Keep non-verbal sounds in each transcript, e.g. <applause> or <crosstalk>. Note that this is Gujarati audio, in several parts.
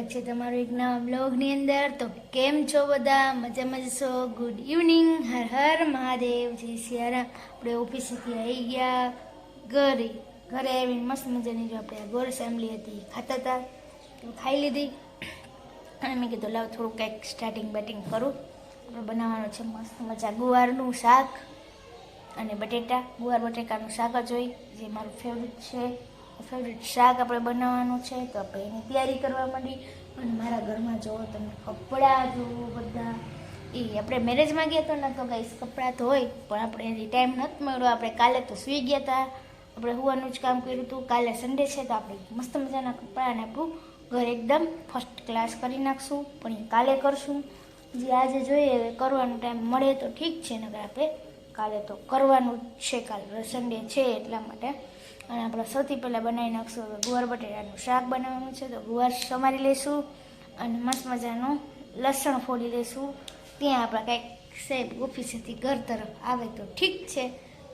સ્વાગત છે તમારું એક નવા બ્લોગની અંદર. તો કેમ છો બધા? મજામાં જશો ગુડ ઇવનિંગ હર હર મહાદેવ. જય સિયારામ. આપણે ઓફિસેથી આવી ગયા. ઘરે ઘરે આવીને મસ્ત મજાની જો આપણે ગોળ ફેમિલી હતી. ખાતા હતા. ખાઈ લીધી. અને મેં કીધું, લાવ થોડું કંઈક સ્ટાર્ટિંગ બેટિંગ કરું. આપણે બનાવવાનું છે મસ્ત મજા. ગુવારનું શાક અને બટેટા. ગુવાર બટેકાનું શાક જ હોય, જે મારું ફેવરિટ છે. ફેવરિટ શાક આપણે બનાવવાનું છે, તો આપણે એની તૈયારી કરવા માંડી. અને મારા ઘરમાં જોવો તમે કપડાં જોવો બધા, એ આપણે મેરેજમાં ગયા તો ને તો ગાઈશ કપડાં તો હોય, પણ આપણે એની ટાઈમ નથી મળ્યો. આપણે કાલે તો સૂઈ ગયા હતા આપણે હોવાનું જ કામ કર્યું હતું. કાલે સન્ડે છે, તો આપણે મસ્ત મજાના કપડાં આપણું ઘર એકદમ ફર્સ્ટ ક્લાસ કરી નાખશું. પણ એ કાલે કરશું. જે આજે જોઈએ કરવાનો ટાઈમ મળે તો ઠીક છે, નકર આપણે કાલે તો કરવાનું જ છે, કાલે સન્ડે છે એટલા માટે. અને આપણે સૌથી પહેલાં બનાવી નાખશું હવે ગુવાર બટેટાનું શાક બનાવવાનું છે. તો ગુવાર સમારી લઈશું અને મસ્ત મજાનું લસણ ફોડી લઈશું ત્યાં આપણે કંઈક સાહેબ ઓફિસેથી ઘર તરફ આવે તો ઠીક છે,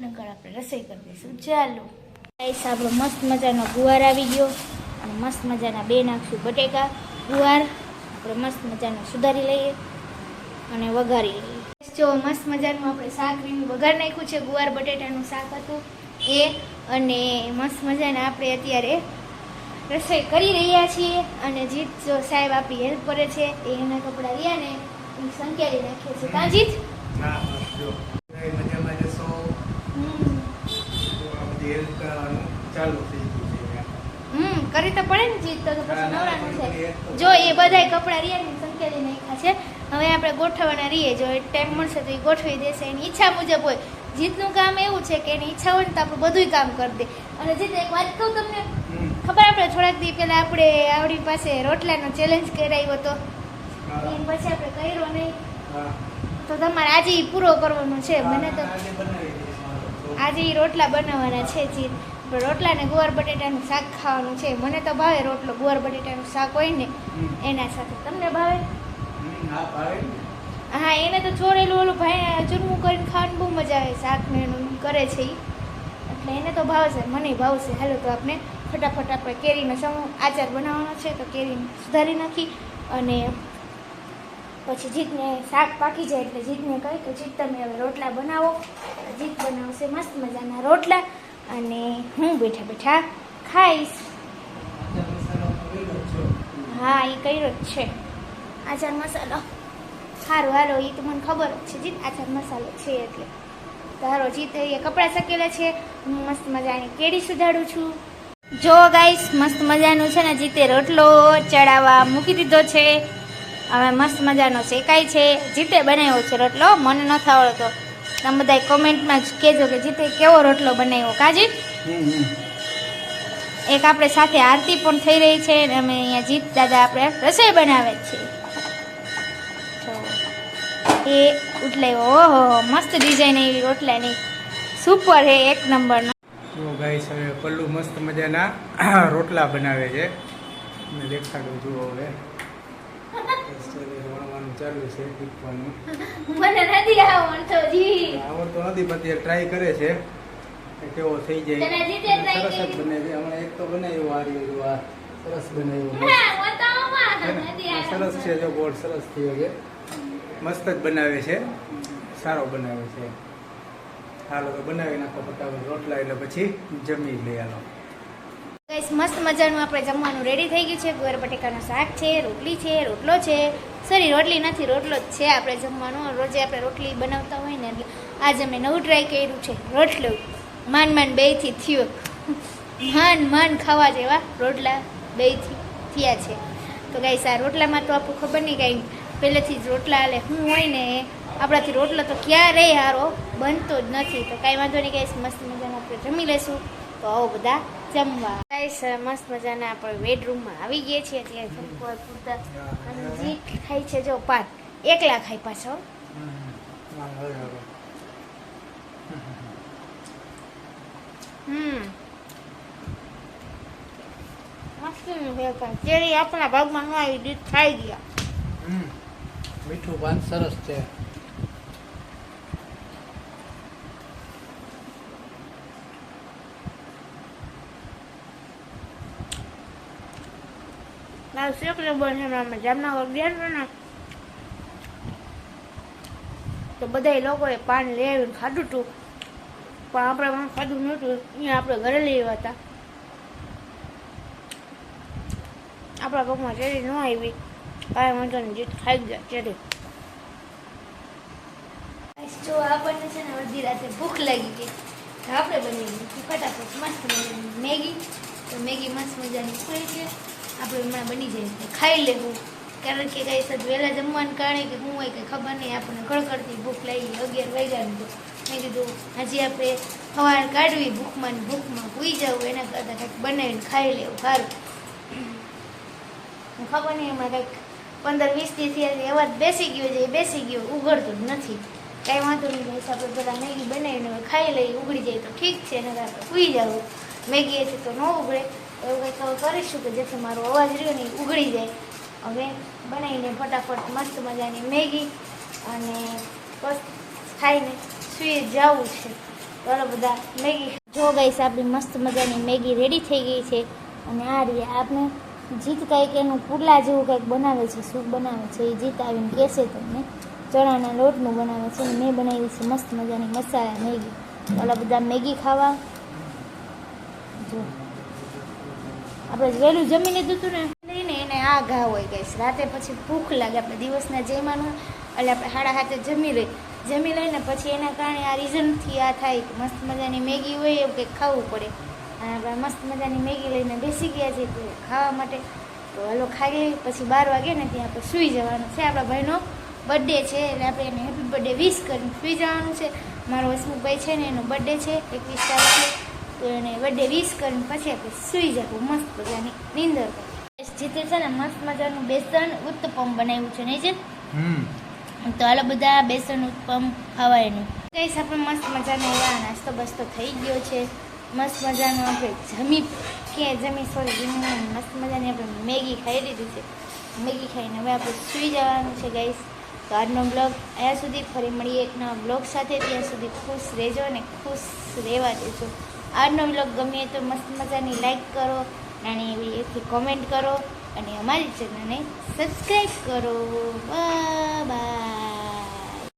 નકર આપણે રસોઈ કરી દઈશું. ચાલો. ગાઈસ આપણો મસ્ત મજાનો ગુવાર આવી ગયો અને મસ્ત મજાના બે નાખશું બટેકા ગુવાર આપણે મસ્ત મજાનો સુધારી લઈએ અને વઘારી લઈએ. જો મસ્ત મજાનું આપણે શાક રીંગણ વઘાર નાખ્યું છે, ગુવાર બટેટાનું શાક હતું. એ અને મસ્ત મજાના આપણે અત્યારે રસોઈ કરી રહ્યા છીએ અને જીત જો સાહેબ આપણી હેલ્પ કરે છે એ એના કપડાં રહ્યા ને એ સંકેલી નાખીએ છીએ કાં જીત ચાલુ થઈ હમ કરી તો પડે ને જીત તો પછી નવરાનું છે. જો એ બધાય કપડાં રહ્યા ને સંકેલી નાખ્યા છે. હવે આપણે ગોઠવવાના રહીએ. જો ટાઈમ મળશે તો એ ગોઠવી દેશે. એની ઈચ્છા મુજબ હોય. જીતનું કામ એવું છે કે એની ઈચ્છા હોય ને તો આપણું બધુંય કામ કરી દે. અને જીત એક વાત કહું તમને? ખબર આપણે થોડાક દી પહેલાં આપણે આવડી પાસે રોટલાનો ચેલેન્જ કરાવ્યો હતો. એ પછી આપણે કર્યો નહીં. તો તમારે આજે પૂરો કરવાનો છે. મને તો આજે ઈ રોટલા બનાવવાના છે જીત રોટલા ને ગુવાર બટેટાનું શાક ખાવાનું છે. મને તો ભાવે રોટલો ગુવાર બટેટાનું શાક હોય ને એના સાથે. તમને ભાવે? હા, ભાવે. હા એને તો છોડેલું ઓલું ભાઈ ચૂરમું કરીને ખાવાની બહુ મજા આવે શાક ને એનું કરે છે એ એટલે એને તો ભાવશે મને ભાવશે હાલો તો આપણે ફટાફટ આપણે કેરીનો સમૂહ આચાર બનાવવાનો છે તો કેરીને સુધારી નાખી અને પછી જીતને શાક પાકી જાય એટલે જીતને કહી કે જીત તમે હવે રોટલા બનાવો. જીત બનાવશે મસ્ત મજાના રોટલા અને હું બેઠા બેઠા ખાઈશ. હા એ કર્યો જ છે. આચાર મસાલો. સારું હાલો એ તો મને ખબર જ છે. જીત આચાર મસાલો છે એટલે. તારો જીત એ કપડાં શકેલા છે. હું મસ્ત મજાની કેડી સુધારું છું. જો ગાઈસ મસ્ત મજાનું છે ને જીતે રોટલો ચડાવવા મૂકી દીધો છે. હવે મસ્ત મજાનો શેકાય છે. જીતે બનાવ્યો છે રોટલો. મને નથી આવડતો. તમે બધા કોમેન્ટમાં જ કહેજો કે જીતે કેવો રોટલો બનાવ્યો. કાજી. એક આપણે સાથે આરતી પણ થઈ રહી છે અને અમે અહીંયા જીત દાદા આપણે રસોઈ બનાવે છે તો એ ઉટલાયો ઓહો મસ્ત ડિઝાઇન એવી રોટલાની. સુપર હે એક નંબરનો. જો ગાઈસ હવે પલ્લુ મસ્ત મજાના <clears throat> રોટલા બનાવે છે. મેં દેખાડું જુઓ હવે. વણવાનું ચાલુ છે ટીપવાનું. મને નથી આવડતો જી. આવડતો નથી પણ તે ટ્રાય કરે છે. કે કેવો થઈ જાય. સરસ જ બને છે. હમણાં એક તો બનાવ્યું આ રહ્યું જો આ સરસ બનાવ્યું. સરસ છે જો ગોળ સરસ થયો છે. મસ્ત જ બનાવે છે. સારો બનાવે છે. હાલો, તો બનાવી નાખો ફટાફટ રોટલા એટલે પછી જમી લઈ હાલો. ગાઈસ મસ્ત મજાનું આપણે જમવાનું રેડી થઈ ગયું છે. ગુવાર બટેકાનું શાક છે, રોટલી છે, રોટલો છે. સોરી રોટલી નથી, રોટલો જ છે આપણે જમવાનું. રોજે આપણે રોટલી બનાવતા હોય ને એટલે આજે અમે નવું ટ્રાય કર્યું છે. રોટલો. માન માન બેયથી થયો. માન માન ખાવા જેવા રોટલા બેયથી થયા છે. તો ગાઈસ આ રોટલામાં તો આપણું ખબર નહીં કાંઈ પહેલેથી જ રોટલા એટલે હું હોય ને, આપણાથી રોટલો તો ક્યારેય હારો બનતો જ નથી. તો કાંઈ વાંધો નહીં કહીશ મસ્ત મજાના આપણે જમી લઈશું. તો આવો બધા જમવા. ગાઈસ, મસ્ત મજાના આપણે બેડરૂમમાં આવી ગયા છીએ. અત્યારે અને જીત ખાય છે જો પાન એકલા ખાય પાછો. હમ. મસ્ત કેરી આપણા ભાગમાં ન આવી દીધ ખાઈ ગયા. હમ. મીઠું પાન સરસ છે. ગયા હતા ને, તો બધા લોકોએ પાન લઈ આવીને ખાધું હતું પણ આપણે પણ ખાધું નહોતું અહીંયા આપણે ઘરે લઈ આવ્યા હતા. આપણા પગમાં ચેરી ન આવી. કાંઈ વાંધો નહીં, જીત ખાઈ ગયા ચેરી જો આપણને છે ને અડધી રાતે ભૂખ લાગી ગઈ. આપણે બની ગઈ ફટાફટ મસ્ત બની મેગી. તો મેગી મસ્ત મજાની ખુલી છે. આપણે હમણાં બની જાય ખાઈ લેવું. કારણ કે કઈ સદ વહેલા જમવાનું કારણે કે હું હોય કે ખબર નહીં, આપણને કડકડતી ભૂખ લાગી, અગિયાર વાગ્યાની તો. મેં કીધું, હજી આપણે સવાર કાઢવી ભૂખમાં ભૂખમાં પૂઈ જવું એના કરતાં કંઈક બનાવીને ખાઈ લેવું, સારું. ખબર નહીં, એમાં કંઈક પંદર વીસ દિવસથી એવા બેસી ગયો છે, એ બેસી ગયો, ઉઘડતું જ નથી. કાંઈ વાંધો નહીં ભાઈ, આપણે બધા મેગી બનાવીને ખાઈ લઈએ ઉગડી જાય તો ઠીક છે ને આપણે સૂઈ જવું. મેગી હશે તો ન ઉગડે એવું કંઈક હવે કરીશું કે જેથી મારો અવાજ રહ્યો ને ઉગડી જાય. હવે બનાવીને ફટાફટ મસ્ત મજાની મેગી અને બસ ખાઈને સૂઈ જવું છે. ચાલો બધા મેગી જો ગઈશ આપણી મસ્ત મજાની મેગી રેડી થઈ ગઈ છે. અને આ રીતે આપણે જીત કંઈક એનું પુડલા જેવું કંઈક બનાવે છે, સૂપ બનાવે છે, એ જીત આવીને કહેશે તમને. ચણાના લોટનું બનાવે છે મેં બનાવી છે મસ્ત મજાની મસાલા મેગી. ઓલા બધા મેગી ખાવા. જો. આપણે વહેલું જમી લીધું હતું ને લઈને એને આ ઘા હોય ગઈશ રાતે પછી ભૂખ લાગે, આપણે દિવસના જમવાનું એટલે આપણે હાડા હાથે જમી લઈ, જમી લઈને પછી એના કારણે આ રીઝનથી આ થાય કે મસ્ત મજાની મેગી હોય એવું કંઈક ખાવું પડે. આપણે મસ્ત મજાની મેગી લઈને બેસી ગયા છીએ ખાવા માટે. તો હાલો ખાઈ લઈ પછી બાર વાગે ને ત્યાં આપણે સૂઈ જવાનું છે. આપણા ભાઈનો બર્થડે છે એટલે આપણે એને હેપી બર્થડે વિશ કરીને સૂઈ જવાનું છે. મારો હસમુખભાઈ છે ને એનો બર્થડે છે એકવીસ તારીખે. તો એને બર્થડે વિશ કરીને પછી આપણે સૂઈ જવું મસ્ત મજાની નીંદર જીતે છે ને મસ્ત મજાનું બેસન ઉત્તપમ બનાવ્યું છે નહીં છે? તો હાલો બધા બેસન ઉત્પમ ખાવાયનું કઈશ આપણે મસ્ત મજાનો એવા નાસ્તો બસ્તો થઈ ગયો છે. મસ્ત મજાનું આપણે જમી કે જમી સોરી જમી મસ્ત મજાની આપણે મેગી ખાઈ લીધી છે. મેગી ખાઈને હવે આપણે સૂઈ જવાનું છે ગાઈસ તો આજનો બ્લોગ અહીંયા સુધી ફરી મળીએ એક નવા બ્લોગ સાથે. ત્યાં સુધી ખુશ રહેજો અને ખુશ રહેવા દેજો. આજનો બ્લોગ ગમે તો મસ્ત મજાની લાઇક કરો નાની એવી એથી કોમેન્ટ કરો અને અમારી ચેનલને સબસ્ક્રાઈબ કરો. બાય